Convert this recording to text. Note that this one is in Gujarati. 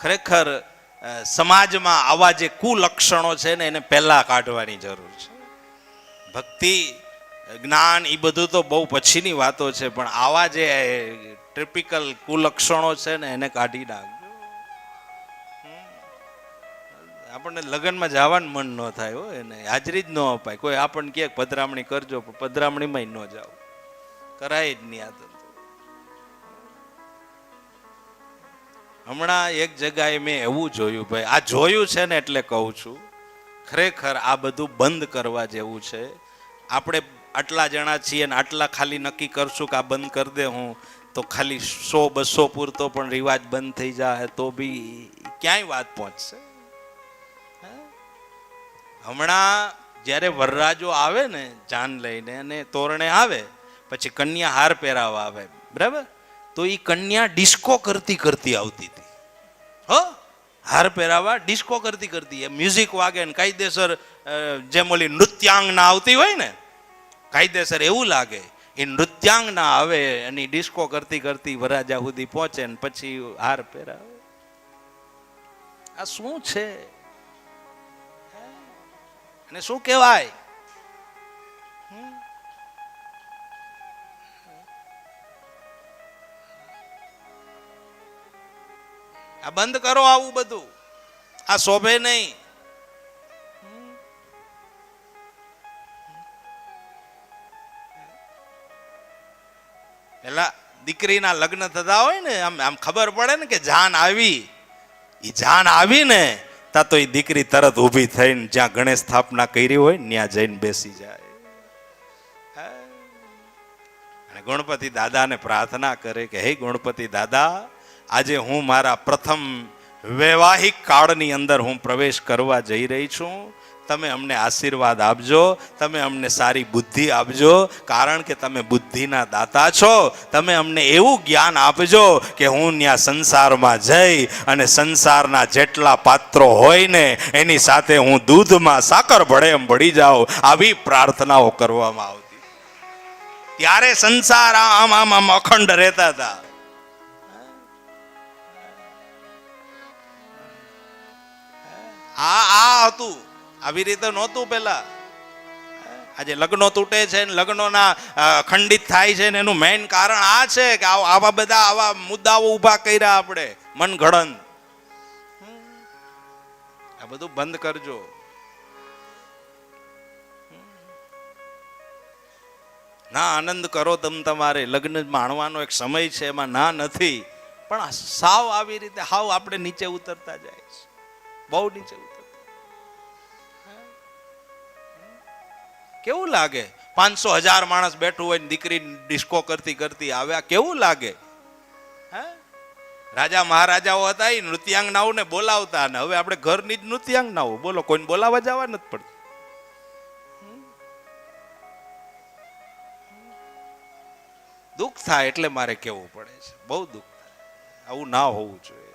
ખરેખર સમાજમાં આવા જે કુલક્ષણો છે ને એને પહેલા કાઢવાની જરૂર છે. ભક્તિ, જ્ઞાન એ બધું તો બહુ પછીની વાતો છે, પણ આવા જે ટ્રિપિકલ કુલક્ષણો છે ને એને કાઢી નાખજો. આપણને લગ્નમાં જવાનું મન ન થાય હો, એને હાજરી જ ન અપાય. કોઈ આપણને ક્યાંક પધરામણી કરજો, પણ પધરામણીમાં ન જાવ કરાય જ નહીં આ હમણાં એક જગાએ મેં એવું જોયું, ભાઈ, આ જોયું છે ને એટલે કહું છું, ખરેખર આ બધું બંધ કરવા જેવું છે. આપણે આટલા જણા છીએ ને આટલા ખાલી નક્કી કરશું કે આ બંધ કરી દે હું, તો ખાલી સો બસો પૂરતો પણ રિવાજ બંધ થઈ જાય તો બી ક્યાંય વાત પહોંચશે? હમણાં જ્યારે વરરાજો આવે ને જાન લઈને અને તોરણે આવે, પછી કન્યા હાર પહેરાવા આવે, બરાબર? તો એ કન્યા ડિસ્કો કરતી કરતી આવતી હતી. હો? હાર પહેરાવા ડિસ્કો કરતી કરતી. મ્યુઝિક વાગે ને કાયદેસર જેમ ઓલી નૃત્યાંગના આવતી હોય ને, કાયદેસર એવું લાગે એ નૃત્યાંગના આવે અને ડિસ્કો કરતી કરતી વરાજા સુધી પહોંચે ને પછી હાર પહેરાવે. આ શું છે? અને શું કહેવાય? આ બંધ કરો આવું બધું. આ શોભે નહીં. પેલા દીકરીના લગ્ન થતા હોય ને, આમ આમ ખબર પડે ને કે જાન આવી. એ જાન આવી ને તા તો એ દીકરી તરત ઊભી થઈને જ્યાં ગણેશ સ્થાપના કરી હોય ત્યાં જઈને બેસી જાય. અને ગણપતિ દાદાને પ્રાર્થના કરે કે, હે ગણપતિ દાદા આજે હું મારા પ્રથમ વૈવાહિક કાળની અંદર હું પ્રવેશ કરવા જઈ રહી છું. તમે અમને આશીર્વાદ આપજો, તમે અમને સારી બુદ્ધિ આપજો, કારણ કે તમે બુદ્ધિના દાતા છો. તમે અમને એવું જ્ઞાન આપજો કે હું ત્યાં સંસારમાં જઈ અને સંસારના જેટલા પાત્રો હોય ને, એની સાથે હું દૂધમાં સાકર ભળે એમ ભળી જાઉં, આવી પ્રાર્થનાઓ કરવામાં આવતી. ત્યારે સંસાર આમ આમ આમ અખંડ રહેતા હતા. હતું આવી રીતે નહોતું પેલા આજે લગ્નો તૂટે છે ને લગ્નોના ખંડિત થાય છે એનું મેઇન કારણ આ છે કે આવા બધા આવા મુદ્દાઓ ઊભા કર્યા આપણે મનગળંત આ બધું બંધ કરજો. ના આનંદ કરો તમ તમારે. લગ્ન માણવાનો એક સમય છે, એમાં ના નથી. પણ સાવ આવી રીતે, હાવ આપણે નીચે ઉતરતા જાય છે. બહુ નીચે ઉતરતા કેવું લાગે? પાંચસો હજાર માણસ બેઠું હોય દીકરી ડિસ્કો કરતી કરતી આવ્યા કેવું લાગે? હે? રાજા મહારાજાઓ હતા એ નૃત્યાંગનાઓને બોલાવતા ને હવે આપણે ઘરની જ નૃત્યાંગનાઓ. બોલો, કોઈને બોલાવવા જવા નથી પડતું. દુઃખ થાય એટલે મારે કેવું પડે છે. બહુ દુઃખ થાય. આવું ના હોવું જોઈએ.